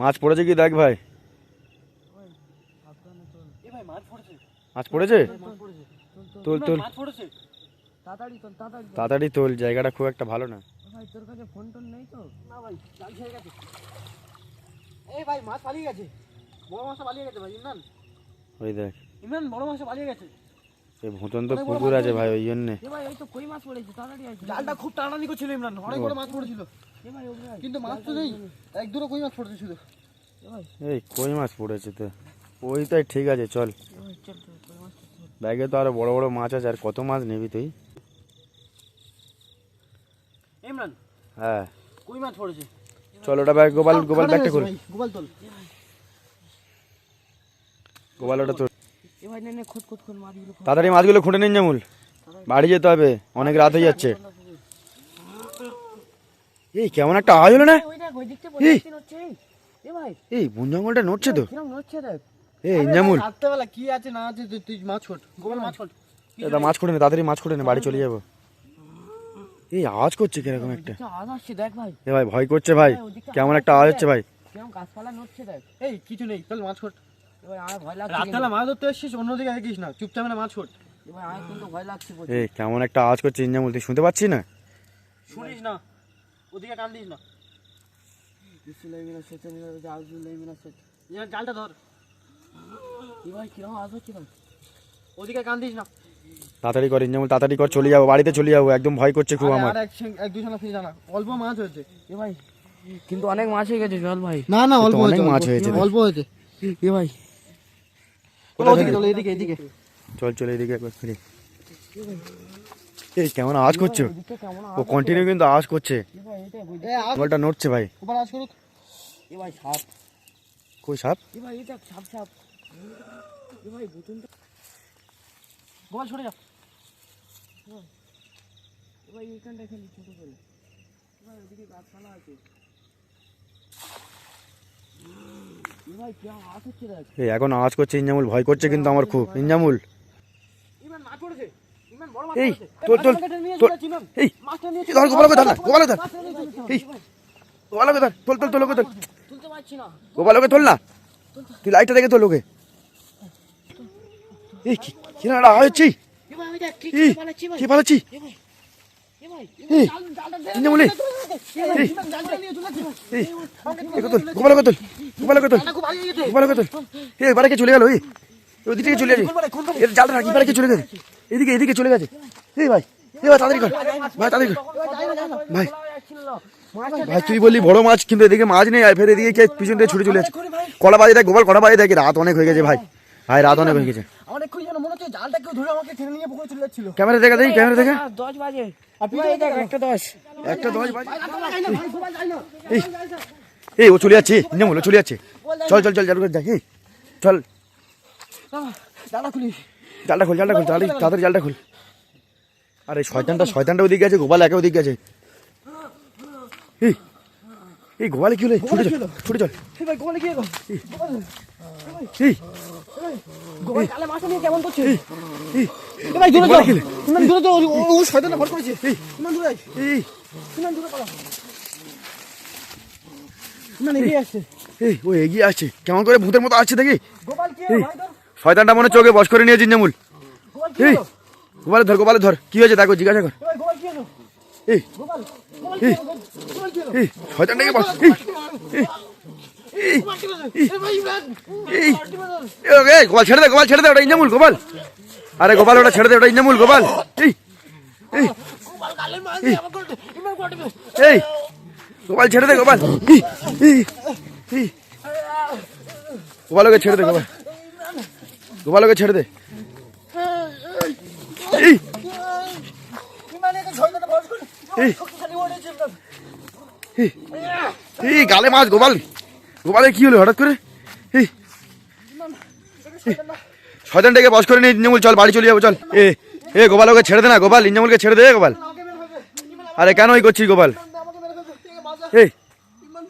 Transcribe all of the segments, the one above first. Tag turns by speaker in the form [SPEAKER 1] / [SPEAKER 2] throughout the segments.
[SPEAKER 1] মাছ পড়েছে কি দেখ ভাই? মাছ পড়েছে? তোল তোল।
[SPEAKER 2] তাড়াতাড়ি তোল
[SPEAKER 1] জায়গাটা খুব একটা ভালো না।
[SPEAKER 2] ভাই তোর কাছে ফোন টোন নেই তো? না ভাই জাল ছেড়ে গেছে। এই ভাই মাছ পালিয়ে গেছে। বড় মাছটা পালিয়ে গেছে ভাই ইমরান।
[SPEAKER 1] ওই দেখ।
[SPEAKER 2] ইমরান বড় মাছটা পালিয়ে গেছে।
[SPEAKER 1] এই ভুতন তো পুকুর আছে ভাই ওই জন্যে।
[SPEAKER 2] ভাই ওই তো কই মাছ পড়েছে তাড়াতাড়ি আছে জালটা খুব টানানি করছিল ইমরান অনেক বড় মাছ পড়েছিল। এ ভাই কিন্তু মাছ তো নেই এক দুটো কই মাছ পড়েছে শুধু। এ ভাই।
[SPEAKER 1] এই কই মাছ পড়েছে তো। ওইটাই ঠিক আছে চল। ব্যাগে তো আরও বড় বড় মাছ আছে আর কত মাছ নিবি তুই?
[SPEAKER 2] ইমরান
[SPEAKER 1] হ্যাঁ।
[SPEAKER 2] কই মাছ পড়েছে।
[SPEAKER 1] চল ওটা ব্যাগ গোপাল গোপাল ব্যাগটা খোল।
[SPEAKER 2] গোপাল তোল।
[SPEAKER 1] গোপাল ওটা
[SPEAKER 2] ভাই খুদ।
[SPEAKER 1] তাড়াতাড়ি মাছগুলো খুঁটে নিন জামুল। বাড়ি যেতে হবে অনেক রাত হয়ে যাচ্ছে। এই কেমন একটা আওয়াজ হলো না?
[SPEAKER 2] ওই দেখ ওই দিকটা
[SPEAKER 1] এই।
[SPEAKER 2] পড়ে হচ্ছে এ ভাই।
[SPEAKER 1] এই বন জঙ্গলটা নড়ছে তো।
[SPEAKER 2] কিরম নড়ছে দেখ।
[SPEAKER 1] এই জামুল।
[SPEAKER 2] রাত্রেবেলা কি আছে না আছে তুই- মাছ ছোট গোপাল মাছ ছোট
[SPEAKER 1] এটা মাছ খুঁটে নে তাড়াতাড়ি মাছ খুঁটে নে বাড়ি চলে। যাব। এই আওয়াজ করছে কীরকম একটা?
[SPEAKER 2] আওয়াজ আসছে দেখ ভাই।
[SPEAKER 1] এ ভাই ভয় করছে ভাই। কেমন একটা আওয়াজ হচ্ছে ভাই?
[SPEAKER 2] কিরম গাছপালা নড়ছে দেখ।
[SPEAKER 3] এই কিছু নেই চল মাছ ছোট
[SPEAKER 2] এবার আমার ভয় লাগছে
[SPEAKER 3] রাতবেলা মাছ ধরতে এসছিস অন্যদিকে দেখিস না। চুপচাপ না মাছ ছোট
[SPEAKER 2] এবার আমার কিন্তু ভয় লাগছে প্রচুর।
[SPEAKER 1] এই কেমন একটা আওয়াজ করছে ইঞ্জামুল তুই শুনতে পাচ্ছিস না?
[SPEAKER 3] শুনিস না। ওদিকে টান দিস না। জালটা ধর। ওদিকে কান দিস না।
[SPEAKER 1] তাড়াতাড়ি কর ইঞ্জামুল তাড়াতাড়ি কর চলে যাব বাড়িতে চলে যাব একদম ভয় করছে খুব আমার।
[SPEAKER 3] এক দুজনা ফিরে জানা অল্প মাছ হয়েছে।
[SPEAKER 2] এ ভাই। কিন্তু অনেক মাছ হয়ে গেছে চল ভাই।
[SPEAKER 3] না না
[SPEAKER 1] অল্প অনেক মাছ হয়েছে।
[SPEAKER 3] অল্প হয়েছে।
[SPEAKER 2] এ ভাই।
[SPEAKER 3] ওদিকে এদিকে এদিকে।
[SPEAKER 1] চল চল এদিকে একবার ফিরে। এই কেমন আওয়াজ করছ? ও কন্টিনিউ কিন্তু আওয়াজ করছে। জঙ্গলটা নড়ছে ভাই।
[SPEAKER 2] এ সাপ।
[SPEAKER 1] কই সাপ?
[SPEAKER 2] এ ভাই এটা সাপ সাপ। এ ভাই বুতুন
[SPEAKER 3] সরে যা।
[SPEAKER 2] এ ভাই এইখানটা খালি ছোট করে এ ভাই ওদিকে গাছপালা আছে।
[SPEAKER 1] এই এখন আওয়াজ করছে ইঞ্জামুল ভয় করছে কিন্তু আমার খুব। ইঞ্জামুল এই ধর গোপালকে ধর গোপালকে ধর।
[SPEAKER 3] মাছটা নিয়ে চলে আসছি।
[SPEAKER 1] এই গোপালকে ধর তোল তোল তোল
[SPEAKER 2] না।
[SPEAKER 1] গোপালকে তোল না। তুই লাইটটা দেখে তোল ওকে। এই কি কি আওয়াজ হচ্ছে?
[SPEAKER 2] কি পালাচ্ছি এ এ
[SPEAKER 3] চলে
[SPEAKER 1] এবারে কে গেল ওদিকে চলে গেছে এর জালটা রাখ এবারে কে চলে গেছে এদিকে এদিকে চলে গেছে এই ভাই এই ভাই তাড়াতাড়ি কর ভাই তাড়াতাড়ি কর ভাই ভাই তুই বললি বড় মাছ কিন্তু এদিকে মাছ নেই আর ফের এদিকে কে পিছন দিয়ে ছুটে চলে যাচ্ছে কলা বাজে দেখ গোপাল কলা বাজে দেখ রাত অনেক হয়ে গেছে ভাই ভাই রাত অনেক হয়ে গেছে
[SPEAKER 3] জালটা কেউ ধরে আমাকে টেনে নিয়ে পুকুরে চলে যাচ্ছিল।
[SPEAKER 1] ক্যামেরা দেখা দেখি ক্যামেরা দেখা।
[SPEAKER 2] দশ বাজে। একটা দশ।
[SPEAKER 1] একটা দশ বাজে। এই এই ও চলে যাচ্ছে। চলে যাচ্ছে। চল চল চল চালু করে দেখ চল।
[SPEAKER 3] জালটা খুলি।
[SPEAKER 1] জালটা খোল জালটা খোল তাড়াতাড়ি তাড়াতাড়ি জালটা খোল। আরে শয়তানটা শয়তানটা ওদিকে আছে গোপাল একে ওদিকে আছে। এই। এই গোপালে কি হলো? ছুটে চল ছুটে চল।
[SPEAKER 3] ভাই কি
[SPEAKER 1] এই।
[SPEAKER 3] নিয়ে কেমন করছে
[SPEAKER 1] এই।
[SPEAKER 3] ভাই দূরে
[SPEAKER 1] গোপালে
[SPEAKER 3] যাও
[SPEAKER 1] কি হলো?
[SPEAKER 3] ইমান দূরে যাও ও ও ভর করেছে।
[SPEAKER 1] এই।
[SPEAKER 3] ইমান দূরে
[SPEAKER 1] এই।
[SPEAKER 3] ইমান দূরে পালা। ইমান এগিয়ে আসছে।
[SPEAKER 1] এই ও এগিয়ে আসছে। কেমন করে ভূতের মতো আসছে দেখি।
[SPEAKER 3] গোপাল কি ভাই তোর?
[SPEAKER 1] শয়তানটা মনে ওকে বস করে নিয়েছে
[SPEAKER 3] কি
[SPEAKER 1] এই। গোপালে ধর গোপালে ধর। কি হয়েছে? দেখো জিজ্ঞাসা কর
[SPEAKER 3] এ ভাই গোপাল কি হলো
[SPEAKER 1] এই এই এই শয়তানটাকে এই এই
[SPEAKER 3] গোপাল
[SPEAKER 1] ছেড়ে দে গোপাল ছেড়ে দে ওটা ইঞ্জামুল গোপাল আরে গোপাল ওটা ছেড়ে দে ওটা ইঞ্জামুল গোপাল এই এই এই গোপাল ছেড়ে দে গোপাল। গোপাল ওকে ছেড়ে দে গোপাল গোপাল ওকে ছেড়ে দে এই
[SPEAKER 3] ইমান একে শয়তানে ভর করে
[SPEAKER 1] এই। গালে মাছ গোপাল গোপালের কি হলো হঠাৎ করে এই শয়তানটাকে বস করে নিয়ে ইঞ্জামুল চল বাড়ি চলে যাব চল এ এ গোপাল ওকে ছেড়ে দে না গোপাল ইঞ্জামুলকে ছেড়ে দে গোপাল আরে কেন ওই করছিস গোপাল এই
[SPEAKER 3] মান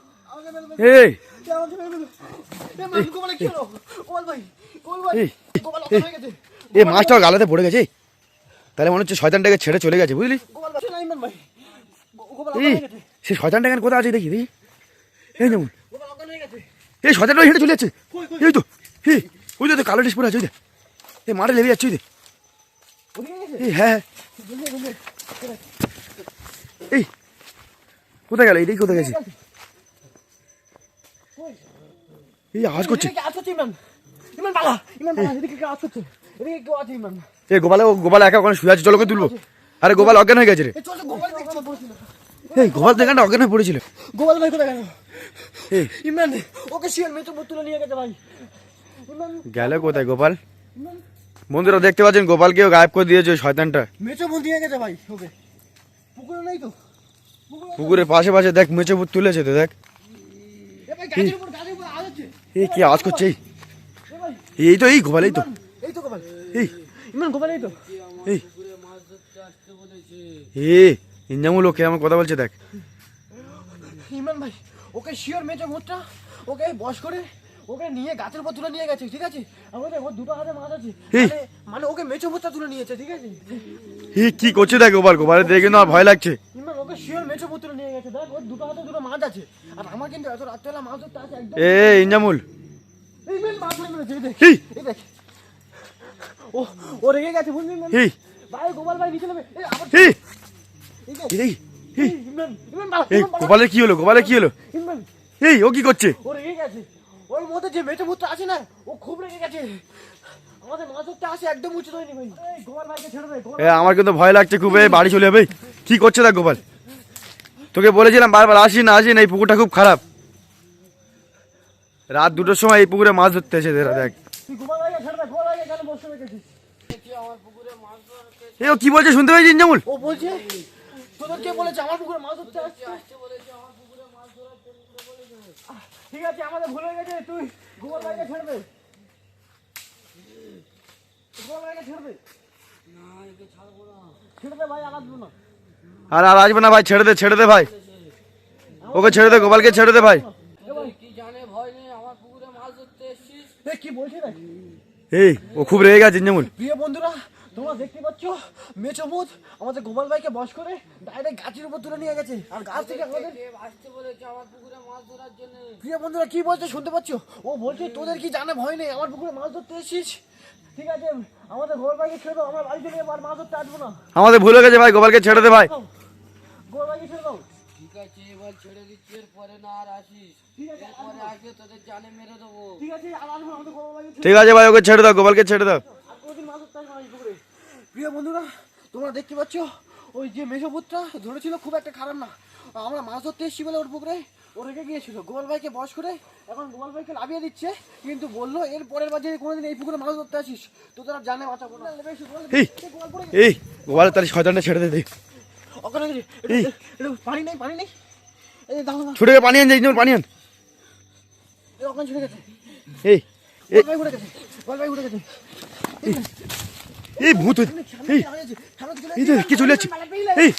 [SPEAKER 3] হয়ে
[SPEAKER 1] মাছটাও গালাতে পড়ে গেছে তাহলে মনে হচ্ছে শয়তানটাকে ছেড়ে চলে গেছে বুঝলি
[SPEAKER 3] গোপাল ভাই না ইমরান ভাই গো- গোপাল
[SPEAKER 1] এই সে শয়তানটা এখানে কোথায় আছে দেখি দেখি। এই যেমন এই শয়তানটা হেঁটে চলে যাচ্ছে। এই তো এই ওই তো কালো ডিস পরে আছে ওই এই মাঠে লেবে যাচ্ছে ওই এই হ্যাঁ হ্যাঁ। এই কোথায় গেল? এইটাই কোথায় গেছে? এই আওয়াজ করছে। গোপালে গোপাল একা ওখানে শুয়ে আছে চলো ওকে তুলবো। আরে গোপাল অজ্ঞান হয়ে গেছে রে। এই গোপাল দেখানটা অজ্ঞান পড়েছিল।
[SPEAKER 3] গোপাল ভাই কোথায় গেল? ইমরান ওকে শিয়াল মেয়ে তো তুলে নিয়ে গেছে ভাই।
[SPEAKER 1] গেল কোথায় গোপাল? বন্ধুরা দেখতে পাচ্ছেন গোপালকেও গায়েব করে দিয়েছে ওই শয়তানটা।
[SPEAKER 3] মেচো বল দিয়ে গেছে ভাই ওকে। পুকুরে নেই তো? পুকুরে
[SPEAKER 1] পুকুরের পাশে পাশে দেখ মেচে পুত তুলেছে তো দেখ।
[SPEAKER 3] আজ
[SPEAKER 1] এই। কি আওয়াজ করছে এই? এই তো এই গোপাল এই তো।
[SPEAKER 3] এই তো গোপাল।
[SPEAKER 1] এই।
[SPEAKER 3] ইমরান গোপাল এই তো।
[SPEAKER 1] এই। এ ইঞ্জামুল ওকে আমার কথা বলছে দেখ।
[SPEAKER 3] ইমরান ভাই ওকে শিওর মেচো মুটটা ওকে বস করে ওকে নিয়ে গাছের উপর তুলে নিয়ে গেছে ঠিক আছে? আমাদের ওর দুটো হাতে মাছ আছে। মানে মানে ওকে মেচো মুটটা তুলে নিয়েছে ঠিক আছে?
[SPEAKER 1] এই কি করছে দেখ গোপাল গোপালের দেখে আমার ভয় লাগছে।
[SPEAKER 3] ইমরান ওকে শিওর মেচো তুলে নিয়ে গেছে দেখ ওর দুটো হাতে দুটো মাছ আছে। আর আমার কিন্তু এত রাত্রেবেলা মাছ ধরতে আছে একদম
[SPEAKER 1] এ ইঞ্জামুল
[SPEAKER 3] এই মেন মাছ ধরে মেরেছে দেখ।
[SPEAKER 1] এই
[SPEAKER 3] দেখ। ও ও রেগে গেছে বুঝলি ইমরান ভাই গোপাল ভাই নিচে এই আবার
[SPEAKER 1] এই। গোপালের কি হলো গোপালের কি হলো? এই ও কি করছে?
[SPEAKER 3] ওর মধ্যে যে মেটে মুত্র আছে না ও খুব রেগে গেছে। আমাদের মাছ ধরতে আসে একদম উচিত হয়নি ভাই গোপাল ভাইকে ছেড়ে দে
[SPEAKER 1] এ আমার কিন্তু ভয় লাগছে খুব এই বাড়ি চলে যাবে। কি করছে দেখ গোপাল? তোকে বলেছিলাম বারবার আসি না আসি না এই পুকুরটা খুব খারাপ। রাত দুটোর সময় এই পুকুরে মাছ ধরতে এসে দেখ। কি বলছে শুনতে পেয়েছি ইঞ্জামুল
[SPEAKER 3] ও বলছে তোদের কে বলেছে আমার পুকুরে মাছ ধরতে আসছে আহ, ঠিক আছে আমাদের ভুলে গেছে তুই গোপাল ভাইকে ছেড়ে দে গোপাল ভাইকে ছেড়ে দে ছেড়ে দে ভাই আর আসব না।
[SPEAKER 1] আর আর আসবে না ভাই ছেড়ে দে ছেড়ে দে ভাই। ওকে ছেড়ে দে গোপালকে ছেড়ে দে ভাই।
[SPEAKER 4] কি জানে ভয় নেই আমার পুকুরে মাছ ধরতে এসছিস?
[SPEAKER 3] কি বলছি
[SPEAKER 1] এই ও খুব রেগে গেছে ইঞ্জামুল
[SPEAKER 3] প্রিয় বন্ধুরা তোমরা দেখতে পাচ্ছ? মেচমুদ আমাদের গোপাল ভাইকে বস করে ডাইরেক্ট গাছের উপর তুলে নিয়ে গেছে। আর গাছ থেকে আমাদের
[SPEAKER 4] কে আসতে বলেছে আমার পুকুরে মাছ ধরার জন্য?
[SPEAKER 3] প্রিয় বন্ধুরা কি বলছে শুনতে পাচ্ছ? ও বলছে তোদের কি জানে ভয় নেই? আমার পুকুরে মাছ ধরতে এসেছিস? ঠিক আছে আমাদের গোপাল ভাইকে ছেড়ে দাও আমার বাড়ি থেকে মাছ ধরতে আসব না।
[SPEAKER 1] আমাদের ভুলে গেছে ভাই গোপালকে ছেড়ে দে ভাই।
[SPEAKER 3] গোপাল ভাইকে ছেড়ে দাও।
[SPEAKER 4] ঠিক আছে এবার ছেড়ে দিচ্ছি এরপরে না আর আসিস।
[SPEAKER 3] ঠিক আছে
[SPEAKER 4] এরপরে তোদের জানে মেরে দেবো।
[SPEAKER 3] ঠিক আছে
[SPEAKER 1] ভাই ওকে ছেড়ে দাও গোপালকে ছেড়ে দাও
[SPEAKER 3] আর কোনোদিন মাছ ধরতে আসব না এই পুকুরে প্রিয় বন্ধুরা তোমরা দেখতে পাচ্ছ ওই যে মেষপুত্রা ধরেছিল খুব একটা খারাপ না। আমরা মাছ ধরতে এসেছি বলে ওর পুকুরে। ও রেখে গিয়েছিল। গোপাল ভাইকে বস করে এখন গোপাল ভাইকে লাভিয়ে দিচ্ছে কিন্তু বলল এর পরের বার যদি কোনোদিন এই পুকুরে মাছ ধরতে আসিস তো তারা জানে বাঁচাবো না।
[SPEAKER 1] এই তাহলে শয়তানটা ছেড়ে দে
[SPEAKER 3] ওখানে পানি নেই পানি নেই। এই দাও না
[SPEAKER 1] ছুটে পানি আন যাই পানি আন।
[SPEAKER 3] এই ওখানে ছুটে গেছে।
[SPEAKER 1] এই এই।
[SPEAKER 3] গোপাল ভাই উঠে গেছে গোপাল ভাই উঠে গেছে।
[SPEAKER 1] এই ভূত এই এই কি চলে যাচ্ছে? এই